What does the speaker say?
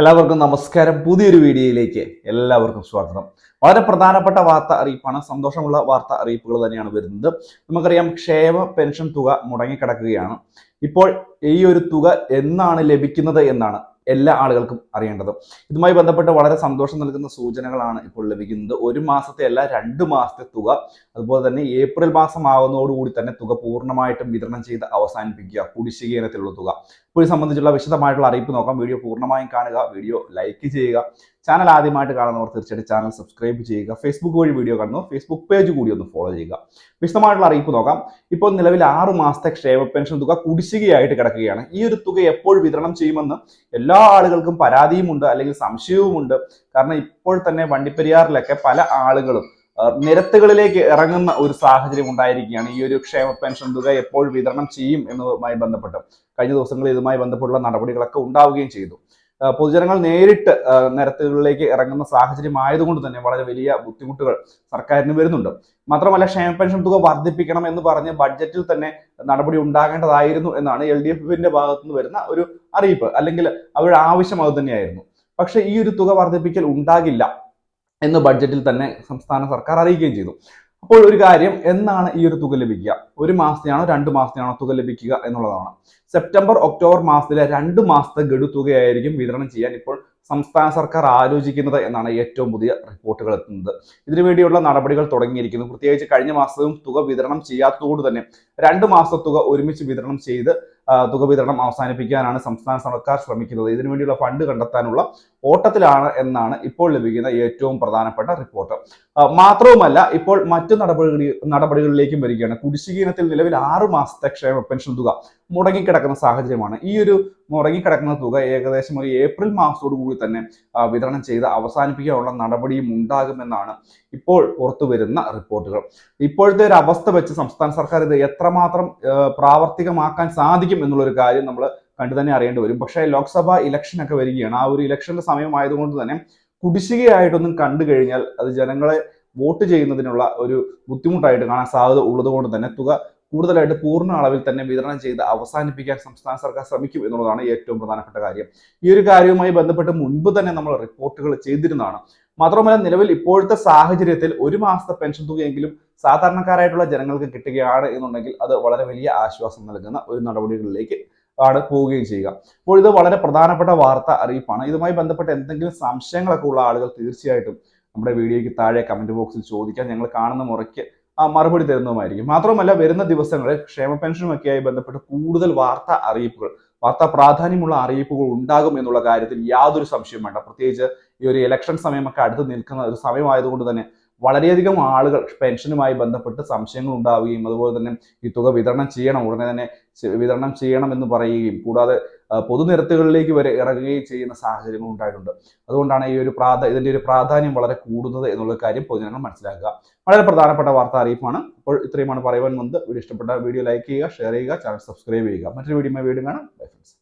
എല്ലാവർക്കും നമസ്കാരം. പുതിയൊരു വീഡിയോയിലേക്ക് എല്ലാവർക്കും സ്വാഗതം. വളരെ പ്രധാനപ്പെട്ട വാർത്ത അറിയിപ്പാണ്. സന്തോഷമുള്ള വാർത്ത അറിയിപ്പുകൾ തന്നെയാണ് വരുന്നത്. നമുക്കറിയാം ക്ഷേമ പെൻഷൻ തുക മുടങ്ങിക്കിടക്കുകയാണ്. ഇപ്പോൾ ഈ ഒരു തുക എന്നാണ് ലഭിക്കുന്നത് എന്നാണ് എല്ലാ ആളുകൾക്കും അറിയേണ്ടത്. ഇതുമായി ബന്ധപ്പെട്ട് വളരെ സന്തോഷം നൽകുന്ന സൂചനകളാണ് ഇപ്പോൾ ലഭിക്കുന്നത്. ഒരു മാസത്തെ അല്ല രണ്ട് മാസത്തെ തുക. അതുപോലെ തന്നെ ഏപ്രിൽ മാസം ആകുന്നതോടുകൂടി തന്നെ തുക പൂർണമായിട്ടും വിതരണം ചെയ്ത് അവസാനിപ്പിക്കുക. കുടിശ്ശിക ഇനത്തിലുള്ള തുക. ഇപ്പോൾ ഇത് സംബന്ധിച്ചുള്ള വിശദമായിട്ടുള്ള അറിയിപ്പ് നോക്കാം. വീഡിയോ പൂർണമായും കാണുക. വീഡിയോ ലൈക്ക് ചെയ്യുക. ചാനൽ ആദ്യമായിട്ട് കാണുന്നവർ തീർച്ചയായിട്ടും ചാനൽ സബ്സ്ക്രൈബ് ചെയ്യുക. ഫേസ്ബുക്ക് വഴി വീഡിയോ കാണുന്നു. ഫേസ്ബുക്ക് പേജ് കൂടി ഒന്ന് ഫോളോ ചെയ്യുക. വിശദമായിട്ടുള്ള അറിയിപ്പ് നോക്കാം. ഇപ്പോൾ നിലവിൽ ആറ് മാസത്തെ ക്ഷേമ പെൻഷൻ തുക കുടിശ്ശികയായിട്ട് കിടക്കുകയാണ്. ഈ ഒരു തുക എപ്പോൾ വിതരണം ചെയ്യുമെന്ന് എല്ലാ ആളുകൾക്കും പരാതിയുമുണ്ട് അല്ലെങ്കിൽ സംശയവുമുണ്ട്. കാരണം ഇപ്പോൾ തന്നെ വണ്ടിപ്പെരിയാറിലൊക്കെ പല ആളുകളും നിരത്തുകളിലേക്ക് ഇറങ്ങുന്ന ഒരു സാഹചര്യം ഉണ്ടായിരിക്കുകയാണ്. ഈ ഒരു ക്ഷേമ പെൻഷൻ തുക എപ്പോൾ വിതരണം ചെയ്യും എന്നതുമായി ബന്ധപ്പെട്ട്. കഴിഞ്ഞ ദിവസങ്ങളിൽ ഇതുമായി ബന്ധപ്പെട്ടുള്ള നടപടികളൊക്കെ ഉണ്ടാവുകയും ചെയ്തു. പൊതുജനങ്ങൾ നേരിട്ട് നിരത്തുകളിലേക്ക് ഇറങ്ങുന്ന സാഹചര്യം ആയതുകൊണ്ട് തന്നെ വളരെ വലിയ ബുദ്ധിമുട്ടുകൾ സർക്കാരിന് വരുന്നുണ്ട്. മാത്രമല്ല ക്ഷേമ പെൻഷൻ തുക വർദ്ധിപ്പിക്കണം എന്ന് പറഞ്ഞ് ബഡ്ജറ്റിൽ തന്നെ നടപടി ഉണ്ടാകേണ്ടതായിരുന്നു എന്നാണ് എൽ ഡി എഫിന്റെ ഭാഗത്തുനിന്ന് വരുന്ന ഒരു അറിയിപ്പ്. അല്ലെങ്കിൽ അവരുടെ ആവശ്യം അത് തന്നെയായിരുന്നു. പക്ഷേ ഈ ഒരു തുക വർദ്ധിപ്പിക്കൽ ഉണ്ടാകില്ല എന്ന് ബഡ്ജറ്റിൽ തന്നെ സംസ്ഥാന സർക്കാർ അറിയിക്കുകയും ചെയ്തു. അപ്പോൾ ഒരു കാര്യം എന്നാണ് ഈ ഒരു തുക ലഭിക്കുക? ഒരു മാസത്തിനാണോ രണ്ട് മാസത്തിനാണോ തുക ലഭിക്കുക എന്നുള്ളതാണ്. സെപ്റ്റംബർ ഒക്ടോബർ മാസത്തിലെ രണ്ട് മാസത്തെ ഗഡു തുകയായിരിക്കും വിതരണം ചെയ്യാൻ ഇപ്പോൾ സംസ്ഥാന സർക്കാർ ആലോചിക്കുന്നത് എന്നാണ് ഏറ്റവും പുതിയ റിപ്പോർട്ടുകൾ എത്തുന്നത്. ഇതിനുവേണ്ടിയുള്ള നടപടികൾ തുടങ്ങിയിരിക്കുന്നു. പ്രത്യേകിച്ച് കഴിഞ്ഞ മാസവും തുക വിതരണം ചെയ്യാത്തതുകൊണ്ട് തന്നെ രണ്ട് മാസത്തെ തുക ഒരുമിച്ച് വിതരണം ചെയ്ത് തുക വിതരണം അവസാനിപ്പിക്കാനാണ് സംസ്ഥാന സർക്കാർ ശ്രമിക്കുന്നത്. ഇതിനു വേണ്ടിയുള്ള ഫണ്ട് കണ്ടെത്താനുള്ള ഓട്ടത്തിലാണ് എന്നാണ് ഇപ്പോൾ ലഭിക്കുന്ന ഏറ്റവും പ്രധാനപ്പെട്ട റിപ്പോർട്ട്. മാത്രവുമല്ല ഇപ്പോൾ മറ്റു നടപടി നടപടികളിലേക്കും വരികയാണ്. കുടിശ്ശിക ഇനത്തിൽ നിലവിൽ ആറു മാസത്തെ ക്ഷേമ പെൻഷൻ തുക മുടങ്ങിക്കിടക്കുന്ന സാഹചര്യമാണ്. ഈ ഒരു മുടങ്ങിക്കിടക്കുന്ന തുക ഏകദേശം ഒരു ഏപ്രിൽ മാസത്തോടു കൂടി തന്നെ വിതരണം ചെയ്ത് അവസാനിപ്പിക്കാനുള്ള നടപടിയും ഉണ്ടാകുമെന്നാണ് ഇപ്പോൾ പുറത്തു വരുന്ന റിപ്പോർട്ടുകൾ. ഇപ്പോഴത്തെ ഒരു അവസ്ഥ വെച്ച് സംസ്ഥാന സർക്കാർ ഇത് എത്രമാത്രം പ്രാവർത്തികമാക്കാൻ സാധിക്കും എന്നുള്ളൊരു കാര്യം നമ്മൾ കണ്ടു തന്നെ അറിയേണ്ടി വരും. പക്ഷേ ലോക്സഭ ഇലക്ഷൻ ഒക്കെ വരികയാണ്. ആ ഒരു ഇലക്ഷന്റെ സമയമായതുകൊണ്ട് തന്നെ കുടിശ്ശികയായിട്ടൊന്നും കണ്ടു കഴിഞ്ഞാൽ അത് ജനങ്ങളെ വോട്ട് ചെയ്യുന്നതിനുള്ള ഒരു ബുദ്ധിമുട്ടായിട്ട് കാണാൻ സാധ്യത ഉള്ളതുകൊണ്ട് തന്നെ തുക കൂടുതലായിട്ട് പൂർണ അളവിൽ തന്നെ വിതരണം ചെയ്ത് അവസാനിപ്പിക്കാൻ സംസ്ഥാന സർക്കാർ ശ്രമിക്കും എന്നുള്ളതാണ് ഏറ്റവും പ്രധാനപ്പെട്ട കാര്യം. ഈ ഒരു കാര്യവുമായി ബന്ധപ്പെട്ട് മുൻപ് തന്നെ നമ്മൾ റിപ്പോർട്ടുകൾ ചെയ്തിരുന്നതാണ്. മാത്രമല്ല നിലവിൽ ഇപ്പോഴത്തെ സാഹചര്യത്തിൽ ഒരു മാസത്തെ പെൻഷൻ തുകയെങ്കിലും സാധാരണക്കാരായിട്ടുള്ള ജനങ്ങൾക്ക് കിട്ടുകയാണ് എന്നുണ്ടെങ്കിൽ അത് വളരെ വലിയ ആശ്വാസം നൽകുന്ന ഒരു നടപടികളിലേക്ക് ആണ് പോവുകയും ചെയ്യുക. അപ്പോൾ ഇത് വളരെ പ്രധാനപ്പെട്ട വാർത്ത അറിയിപ്പാണ്. ഇതുമായി ബന്ധപ്പെട്ട് എന്തെങ്കിലും സംശയങ്ങളൊക്കെ ഉള്ള ആളുകൾ തീർച്ചയായിട്ടും നമ്മുടെ വീഡിയോയ്ക്ക് താഴെ കമന്റ് ബോക്സിൽ ചോദിക്കാം. ഞങ്ങൾ കാണുന്ന മുറയ്ക്ക് മറുപടി തരുന്നതുമായിരിക്കും. മാത്രമല്ല വരുന്ന ദിവസങ്ങളിൽ ക്ഷേമ പെൻഷനുമൊക്കെയായി ബന്ധപ്പെട്ട് കൂടുതൽ വാർത്താ അറിയിപ്പുകൾ വാർത്താ പ്രാധാന്യമുള്ള അറിയിപ്പുകൾ ഉണ്ടാകും എന്നുള്ള കാര്യത്തിൽ യാതൊരു സംശയവും വേണ്ട. പ്രത്യേകിച്ച് ഈ ഒരു ഇലക്ഷൻ സമയമൊക്കെ അടുത്ത് നിൽക്കുന്ന ഒരു സമയമായതുകൊണ്ട് തന്നെ വളരെയധികം ആളുകൾ പെൻഷനുമായി ബന്ധപ്പെട്ട് സംശയങ്ങൾ ഉണ്ടാവുകയും അതുപോലെ തന്നെ ഈ തുക വിതരണം ചെയ്യണം ഉടനെ തന്നെ വിതരണം ചെയ്യണം എന്ന് പറയുകയും കൂടാതെ പൊതുനിരത്തുകളിലേക്ക് വരെ ഇറങ്ങുകയും ചെയ്യുന്ന സാഹചര്യങ്ങൾ ഉണ്ടായിട്ടുണ്ട്. അതുകൊണ്ടാണ് ഈ ഒരു പ്രാധാ ഇതിന്റെ ഒരു പ്രാധാന്യം വളരെ കൂടുന്നത് എന്നുള്ള കാര്യം പൊതുജനങ്ങൾ മനസ്സിലാക്കുക. വളരെ പ്രധാനപ്പെട്ട വാർത്താ അറിയിപ്പാണ്. അപ്പോൾ ഇത്രയുമാണ് പറയുവാൻ വന്നത്. വീഡിയോ ഇഷ്ടപ്പെട്ട വീഡിയോ ലൈക്ക് ചെയ്യുക ഷെയർ ചെയ്യുക ചാനൽ സബ്സ്ക്രൈബ് ചെയ്യുക. മറ്റൊരു വീഡിയോ വീണ്ടും കാണാം. Bye friends.